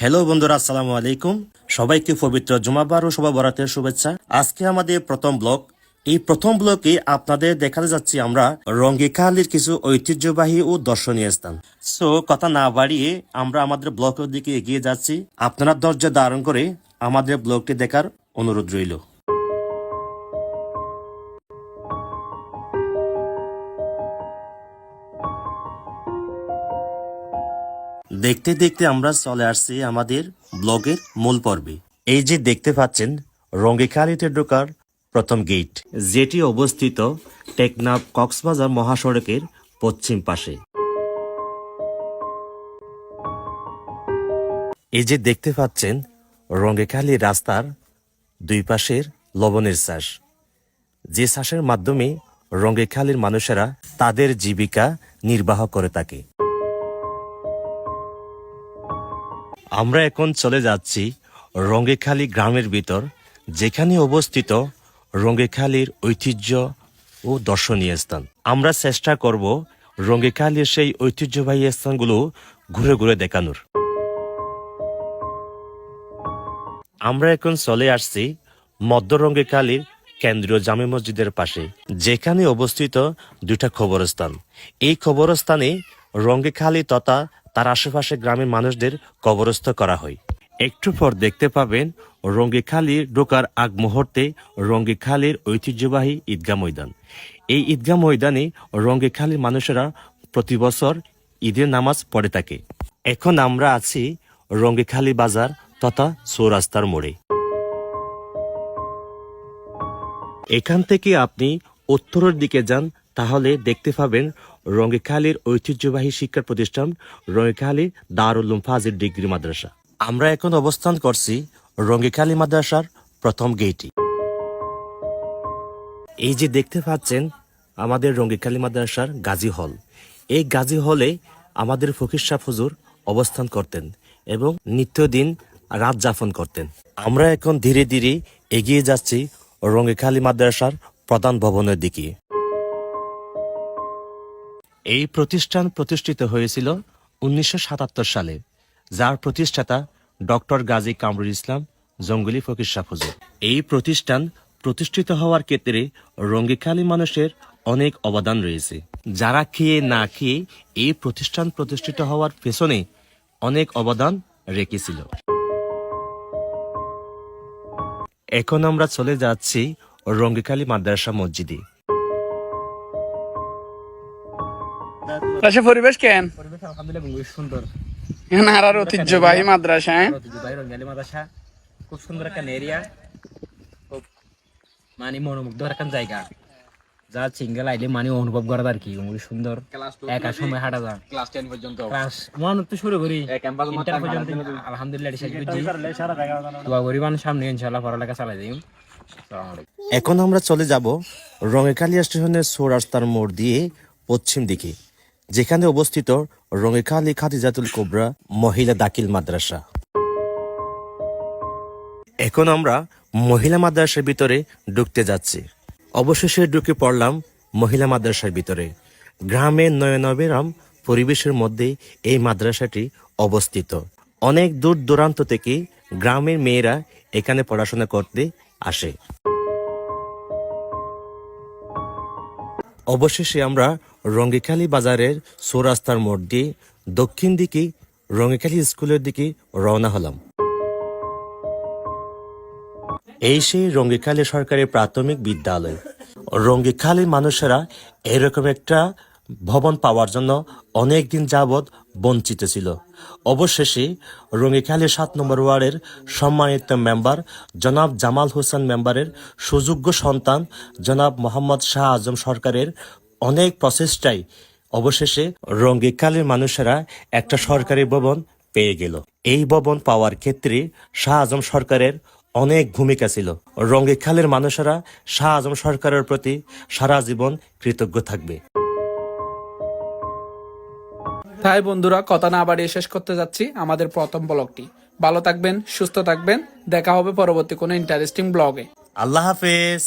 Hello বন্ধুরা, আসসালামু আলাইকুম। সবাইকে পবিত্র জুমাবার ও শোভা বরাতের শুভেচ্ছা। আজকে আমাদের প্রথম ব্লগ। এই প্রথম ব্লকে আপনাদের দেখাতে যাচ্ছি আমরা রঙ্গিকালির কিছু ঐতিহ্যবাহী ও দর্শনীয় স্থান। সো কথা না বাড়িয়ে আমরা আমাদের ব্লকের দিকে এগিয়ে যাচ্ছি। আপনারা দরজা ধারণ করে আমাদের ব্লগটি দেখার অনুরোধ রইল। দেখতে দেখতে আমরা চলে আসছি আমাদের ব্লগের মূল পর্বে। এই যে দেখতে পাচ্ছেন রঙ্গিখালিতে ঢোকার প্রথম গেট, যেটি অবস্থিত টেকনাফ কক্সবাজার মহাসড়কের পশ্চিম পাশে। এই যে দেখতে পাচ্ছেন, রঙ্গিখালি রাস্তার দুই পাশের লবণের চাষ যে চাষের মাধ্যমে রঙ্গিখালির মানুষেরা তাদের জীবিকা নির্বাহ করে থাকে। আমরা এখন চলে যাচ্ছি রঙ্গেখালি গ্রামের ভিতর, যেখানে অবস্থিত রঙ্গেখালির ঐতিহ্য ও দর্শনীয় স্থান। আমরা চেষ্টা করব রঙ্গেখালির সেই ঐতিহ্যবাহী স্থানগুলো ঘুরে ঘুরে দেখানোর। আমরা এখন চলে আসছি মধ্য রঙ্গেখালির কেন্দ্রীয় জামে মসজিদের পাশে, যেখানে অবস্থিত দুটা খবরস্থান। এই খবরস্থানে রঙ্গেখালি তথা তার আশেপাশে গ্রামের মানুষদের কবরস্থ করা হয়। একটু পর দেখতে পাবেন রঙ্গিখালি ঢোকার আগ মুহূর্তে রঙ্গিখালির ঐতিহ্যবাহী ঈদগাহ ময়দান। এই ঈদগাহ ময়দানে রঙ্গিখালির মানুষেরা প্রতি বছর ঈদের নামাজ পড়ে থাকে। এখন আমরা আছি রঙ্গিখালি বাজার তথা চৌরাস্তার মোড়ে। এখান থেকে আপনি উত্তরের দিকে যান তাহলে দেখতে পাবেন রঙ্গিখালির ঐতিহ্যবাহী শিক্ষা প্রতিষ্ঠান রঙ্গিখালি দারুল ফাজিল ডিগ্রি মাদ্রাসা। আমরা এখন অবস্থান করছি রঙ্গিখালি মাদ্রাসার প্রথম গেইটি। এই যে দেখতে পাচ্ছেন, আমাদের রঙ্গিখালি মাদ্রাসার গাজী হল। এই গাজী হলে আমাদের ফকির শাহ হুজুর অবস্থান করতেন এবং নিত্যদিন রাত যাপন করতেন। আমরা এখন ধীরে ধীরে এগিয়ে যাচ্ছি রঙ্গিখালি মাদ্রাসার প্রধান ভবনের দিকে। এই প্রতিষ্ঠান প্রতিষ্ঠিত হয়েছিল উনিশশো সাতাত্তর সালে, যার প্রতিষ্ঠাতা ডক্টর গাজী কামরুল ইসলাম, জঙ্গলি ফকির হুজুর এই প্রতিষ্ঠান প্রতিষ্ঠিত হওয়ার ক্ষেত্রে রঙ্গিখালী মানুষের অনেক অবদান রয়েছে। যারা খেয়ে না খেয়ে এই প্রতিষ্ঠান প্রতিষ্ঠিত হওয়ার পেছনে অনেক অবদান রেখেছিল। এখন আমরা চলে যাচ্ছি রঙ্গিখালী মাদ্রাসা মসজিদে। মাদ্রাসা পরিবেশ কেন পরিবেশ আলহামদুলিল্লাহ সুন্দর। এখানে ঐতিহ্যবাহী মাদ্রাসা হ্যাঁ? ঐতিহ্যবাহী রঙ্গালী মাদ্রাসা। খুব সুন্দর একটা এরিয়া খুব মানে মনোমুগ্ধকর একটা জায়গা। যা সিঙ্গেল আইলে মানে অনুভব করা আর কি সুন্দর। একা সময় হাঁটা যায়। ক্লাস টেন পর্যন্ত। ক্লাস ওয়ান তো শুরু করি। ইন্টার পর্যন্ত। আলহামদুলিল্লাহ শেষ করছি। দোয়া করি মানে সামনে ইনশাআল্লাহ পড়ালেখা চালাই দিই এখন আমরা চলে যাব রঙেখালিয়া স্টেশনের সৌরাস্তার মোড় দিয়ে পশ্চিম দিকে। যেখানে অবস্থিত রঙেখালি খাদিজাতুল কোবরা মহিলা দাখিল মাদ্রাসা। এখন আমরা মহিলা মাদ্রাসার ভিতরে ঢুকতে যাচ্ছি। অবশেষে ঢুকে পড়লাম মহিলা মাদ্রাসার ভিতরে। গ্রামের নয়নবেরাম পরিবেশের মধ্যে এই মাদ্রাসাটি অবস্থিত। অনেক দূর দূরান্ত থেকে গ্রামের মেয়েরা এখানে পড়াশোনা করতে আসে। অবশেষে আমরা রঙ্গিখালি বাজারের চৌরাস্তার মোড় দিয়ে দক্ষিণ দিকে রঙ্গিখালি স্কুলের দিকে রওনা হলাম। এই সেই রঙ্গিখালি সরকারি প্রাথমিক বিদ্যালয়। রঙ্গিখালির মানুষেরা এরকম একটা ভবন পাওয়ার জন্য অনেক দিন যাবৎ বঞ্চিত ছিল। অবশেষে রঙ্গিখালি সাত নম্বর ওয়ার্ডের সম্মানিত মেম্বার জনাব জামাল হোসেন মেম্বারের সুযোগ্য সন্তান জনাব মোহাম্মদ শাহ আজম সরকারের অনেক প্রচেষ্টায় অবশেষে রঙ্গিখালির মানুষেরা একটা সরকারি ভবন পেয়ে গেল। এই ভবন পাওয়ার ক্ষেত্রে শাহ আজম সরকারের অনেক ভূমিকা ছিল। রঙ্গিখালের মানুষেরা শাহ আজম সরকারের প্রতি সারা জীবন কৃতজ্ঞ থাকবে। তাই বন্ধুরা, কথা না বাড়িয়ে শেষ করতে যাচ্ছি আমাদের প্রথম ব্লগটি। ভালো থাকবেন, সুস্থ থাকবেন, দেখা হবে পরবর্তী কোনো ইন্টারেস্টিং ব্লগে আল্লাহ হাফেজ।